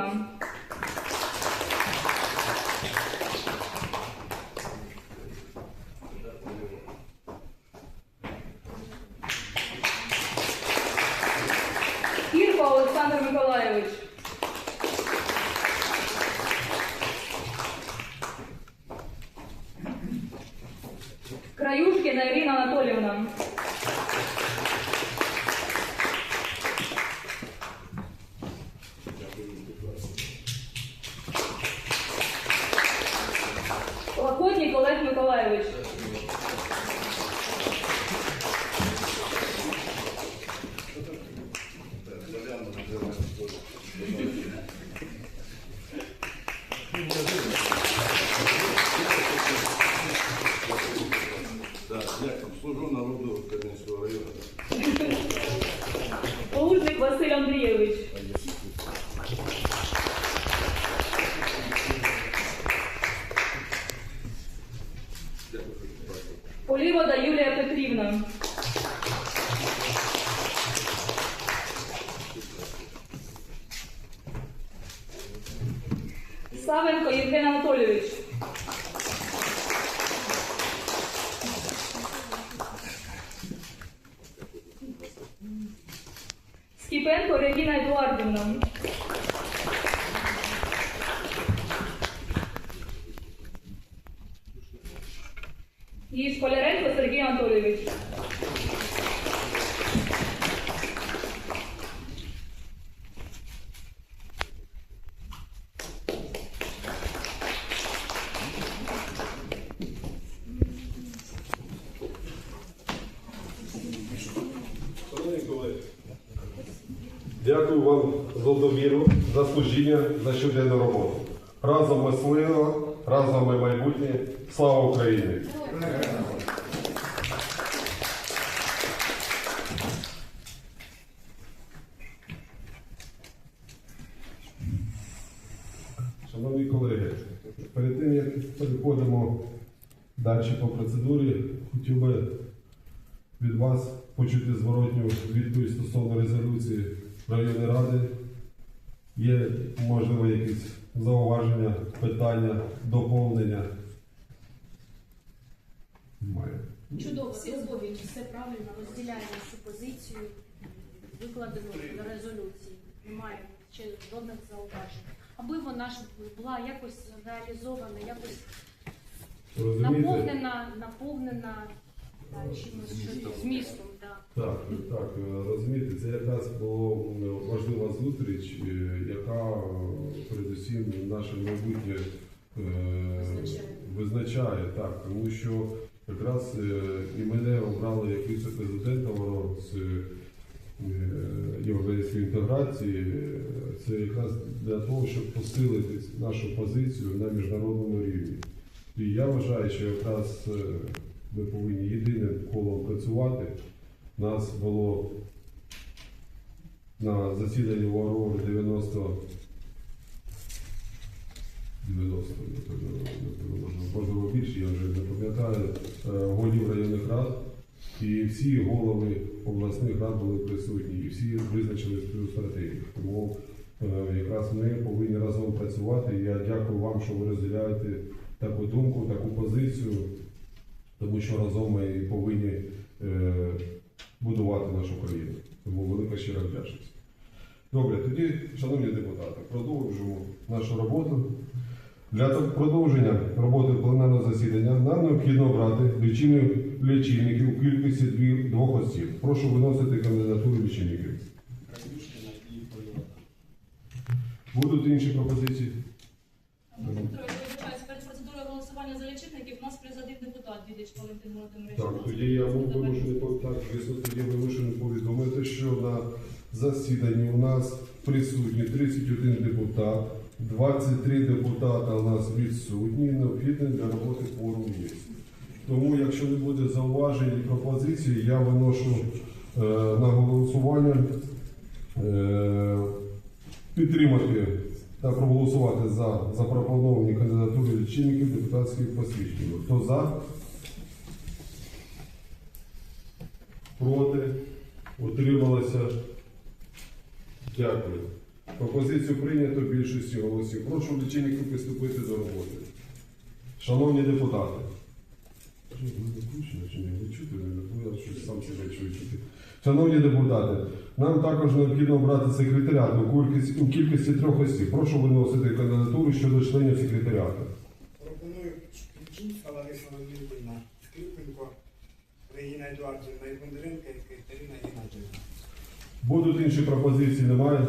minimum Так, дякую. Служу народу Кам'янського району. Полужник Василь Андрійович. Vargınlamış. Дякую вам за довіру, за служіння, за щоденну роботу. Разом ми сила, разом ми майбутнє. Слава Україні! Шановні колеги, перед тим як переходимо далі по процедурі, хотів би від вас почути зворотню відповідь стосовно резолюції районної ради. Є, можливо, якісь зауваження, питання, доповнення? Немає. Чудово, відповідь, все правильно, розділяємо цю позицію, викладено на резолюції. Немає ще жодних зауважень. Аби вона ж була якось реалізована, якось Розумієте? наповнена, наповнена змістом. Так, так, е, розумієте, це якраз була важлива зустріч, е, яка передусім наше майбутнє е, Визначає. визначає, так, тому що якраз і мене обрали як віце-президента з європейської інтеграції. Це якраз для того, щоб посилити нашу позицію на міжнародному рівні. І я вважаю, що якраз ми повинні єдиним колом працювати. Нас було на засіданні в Аврорі 90 90, напевно, напевно, можливо більше, я вже не пам'ятаю, е, голів районних рад. І всі голови обласних рад були присутні, і всі визначили свою стратегію. Тому е, якраз ми повинні разом працювати. Я дякую вам, що ви розділяєте таку думку, таку позицію, тому що разом ми повинні е, будувати нашу країну. Тому велика щира вдячність. Добре, тоді, шановні депутати, продовжуємо нашу роботу. Для продовження роботи пленарного засідання нам необхідно обрати лічильників у кількості двох осіб. Прошу виносити кандидатуру лічильників. Будуть інші пропозиції? Петро, я вибачаюсь, перед процедурою голосування за лічильників у нас призадив депутат Дідич Валентин Володимирович. Так, тоді вимушений повідомити, що на засіданні у нас присутні 31 депутат, 23 депутата у нас відсутні, необхідний для роботи форум є. Тому, якщо не буде зауважень і пропозицій, я виношу е, на голосування е, підтримати та проголосувати за запропоновані кандидатури лічильників депутатських посвідчень. Хто за? Проти? Утрималося? Дякую. Пропозицію прийнято більшістю голосів. Прошу лічильників приступити до роботи. Шановні депутати. Шановні депутати, нам також необхідно обрати секретаріат у кількості трьох осіб. Прошу виносити кандидатуру щодо членів секретаріату. Едуардівна і Бондаренко, і Катерина Геннадівна. Будуть інші пропозиції, немає?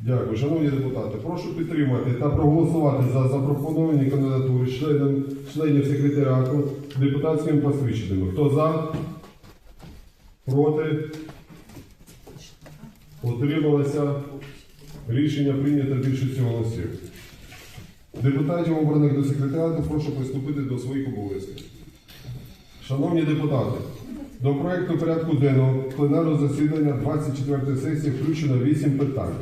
Дякую. Шановні депутати, прошу підтримати та проголосувати за запропоновані кандидатури членів, членів секретаріату депутатськими посвідченнями. Хто за? Проти? Утрималося? Рішення прийнято більшістю голосів. Депутатів, обраних до секретаріату, прошу приступити до своїх обов'язків. Шановні депутати, до проекту порядку денного пленарного засідання 24 сесії включено 8 питань.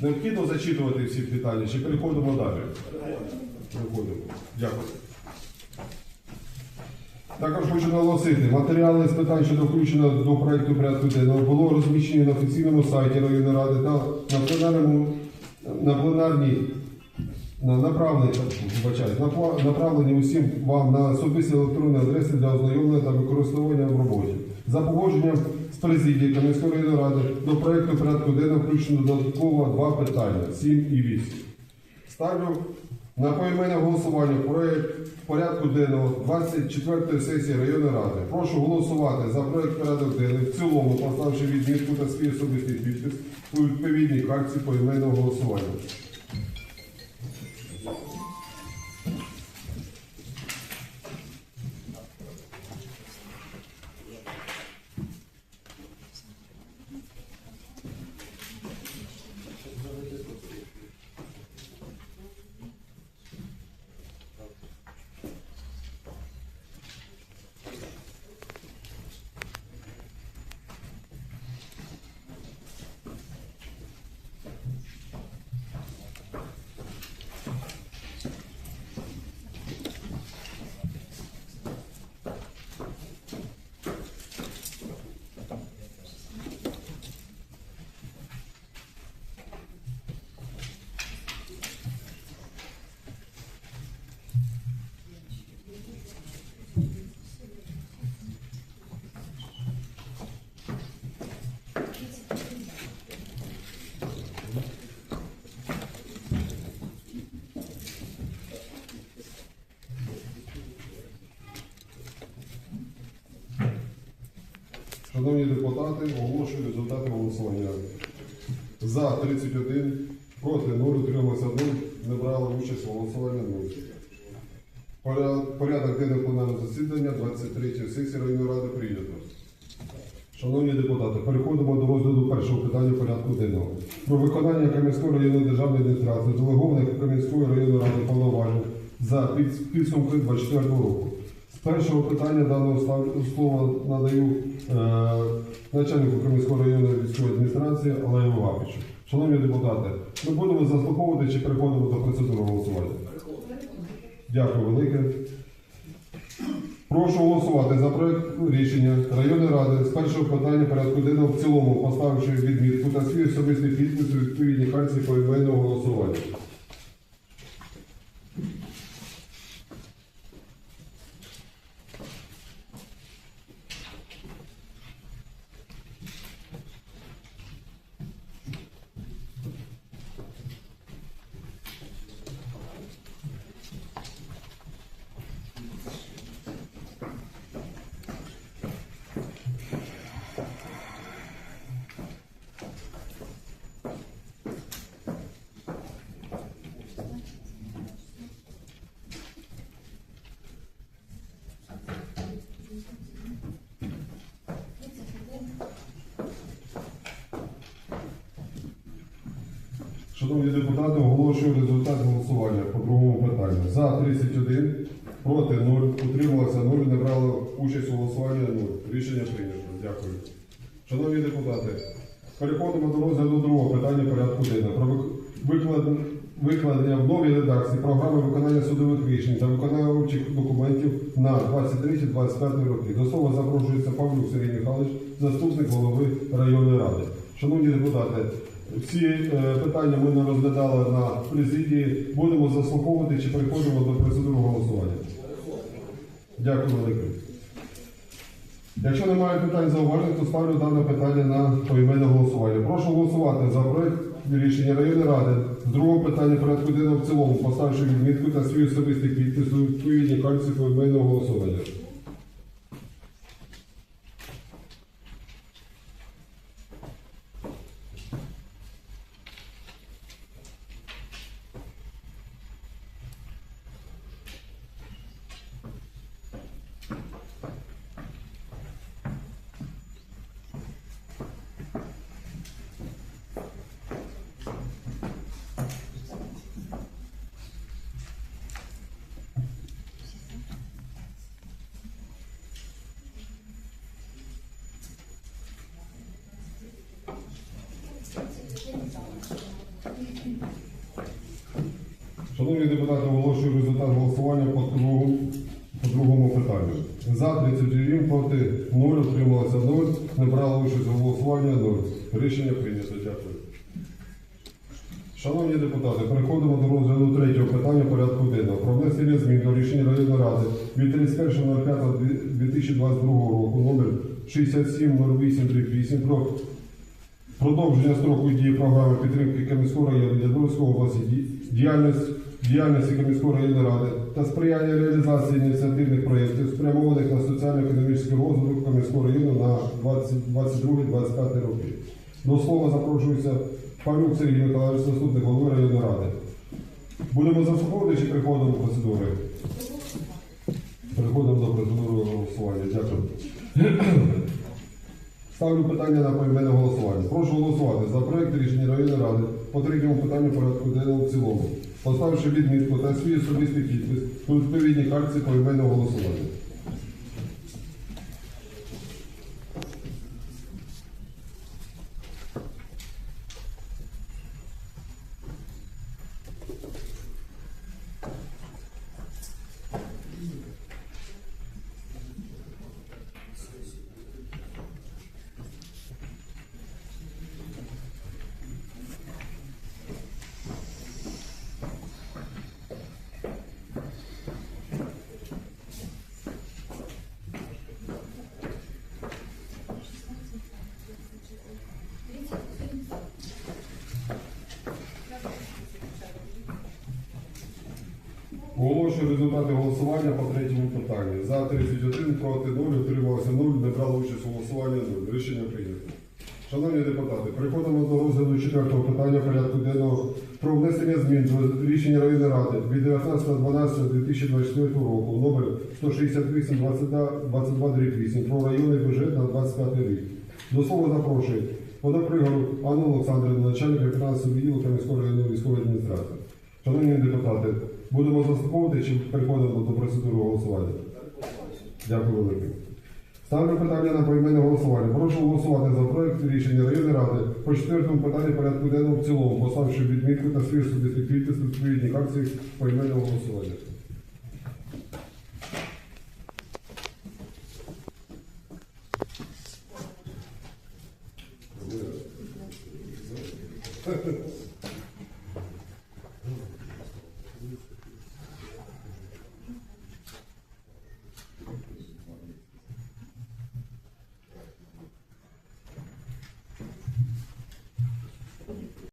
Необхідно зачитувати всі питання чи переходимо далі? Переходимо. Дякую. Також хочу наголосити, матеріали з питань щодо включення до проекту порядку денного було розміщені на офіційному сайті районної ради та на пленарній на направлені, вибачаюсь, направлені усім вам на особисті електронні адреси для ознайомлення та використовування в роботі. За погодженням з президії Кам'янської ради до проекту порядку денного включено додатково два питання 7 і 8. Ставлю на поіменне голосування проект порядку денного 24 сесії районної ради. Прошу голосувати за проект порядок денний в цілому, поставивши відмітку та свій особистий підпис у відповідній карті поіменного голосування. Шановні депутати, оголошую результати голосування. За 31, проти 0, утрималося 0, не брали участь у голосуванні 0. Порядок денний пленарного засідання 23 сесії районної ради прийнято. Шановні депутати, переходимо до розгляду першого питання порядку денного. Про виконання Кам'янської районної державної адміністрації делегованих Кам'янської районної ради повноважень за підсумки 24 року. Першого питання даного слова надаю е, начальнику Кам'янської районної військової адміністрації Олегу Лапичу. Шановні депутати, ми будемо заслуховувати чи переходимо до процедури голосування? Дякую велике. Прошу голосувати за проект рішення районної ради з першого питання порядку денного в цілому, поставивши відмітку та свій особистий підпис у відповідній карті поіменного голосування. Шановні депутати, оголошую результат голосування по другому питанню. За 31, проти 0, утрималося 0, не брали участь у голосуванні 0. Рішення прийнято. Дякую. Шановні депутати, переходимо до розгляду другого питання порядку денного. Про виклад- викладення в новій редакції програми виконання судових рішень та виконавчих документів на 23-25 роки. До слова запрошується Павлюк Сергій Михайлович, заступник голови районної ради. Шановні депутати, всі е, питання ми не розглядали на президії. Будемо заслуховувати чи переходимо до процедури голосування. Дякую велике. Якщо немає питань зауважень, то ставлю дане питання на поіменне голосування. Прошу голосувати за проект рішення районної ради з другого питання порядку денного в цілому, поставивши відмітку та свій особистий підпис у відповідній кальці поіменного голосування. Шановні депутати, оголошую результат голосування по другому, по другому питанню. За 31, проти 0, утрималося 0, не брали участь у голосуванні 0. Рішення прийнято. Дякую. Шановні депутати, переходимо до розгляду третього питання порядку денного про внесення змін до рішення районної ради від 31.05.2022 року номер 6708 про продовження строку дії програми підтримки Кам'янського району Дніпровської області, ді- діяльність, діяльності Кам'янської районної ради та сприяння реалізації ініціативних проєктів, спрямованих на соціально-економічний розвиток Кам'янського району на 2022-2025 роки. До слова запрошується Павлюк Сергій Миколаївич, заступник голови районної ради. Будемо заслуховувати чи переходимо до процедури? Переходимо до процедури голосування. Дякую. Ставлю питання на поіменне голосування. Прошу голосувати за проєкт рішення районної ради по третьому питанню порядку денного в цілому, поставивши відмітку та свій особистий підпис у відповідній картці поіменного голосування. Оголошую результати голосування по третьому питанню. За 31, проти 0, утрималося 0, не брали участь у голосуванні 0. Рішення прийнято. Шановні депутати, переходимо до розгляду четвертого питання порядку денного про внесення змін до рішення районної ради від 19.12.2024 року номер 168 22 8 про районний бюджет на 25 рік. До слова запрошую Водопригору Анну Олександрівну, начальника фінансового відділу Кам'янської районної військової адміністрації. Шановні депутати, будемо заслуховувати чи переходимо до процедури голосування? Дякую велике. Ставлю питання на поіменне голосування. Прошу голосувати за проект рішення районної ради по четвертому питанні порядку денного в цілому, поставивши відмітку та свій особистий відповідних акцій поіменного голосування.